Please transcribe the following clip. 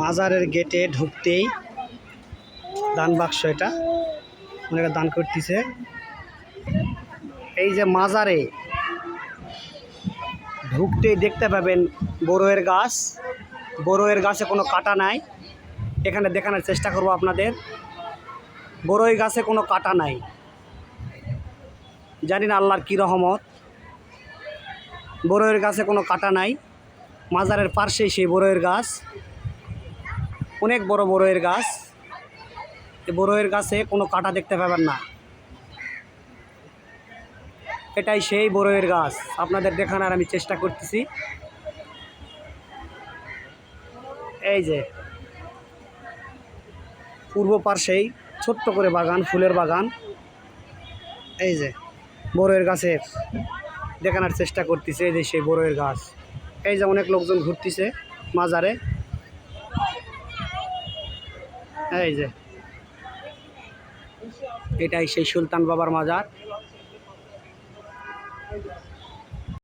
মাজারের গেটে ঢুকতেই দান বাক্স এটা। ওনারা দান করতেছে। এই যে মাজারে ঢুকতেই দেখতে পাবেন বড়োয়ের গাছ। বড়োয়ের গাছে কোনো কাটা নাই। এখানে দেখানোর চেষ্টা করব আপনাদের। বড়ই গাছে কোনো কাটা নাই। জানি না আল্লাহর কী রহমত। বড়ইয়ের গাছে কোনো কাটা নাই। মাজারের পার্শ্বেই সেই বড়ইয়ের গাছ। অনেক বড় বড়ইয়ের গাছ। এই বড়ইয়ের গাছে কোনো কাটা দেখতে পাবেন না। এটাই সেই বড়ইয়ের গাছ। আপনাদের দেখানোর আমি চেষ্টা করতেছি। এই যে। পূর্ব পার্শ্বেই ছোট্ট করে বাগান, ফুলের বাগান। এই যে বড়ের গাছের দেখানোর চেষ্টা করতেছে। এই যে সেই বড়ের গাছ। এই যে অনেক লোকজন ঘুরতেছে মাজারে। এই যে। এটাই সেই সুলতান বাবার মাজার।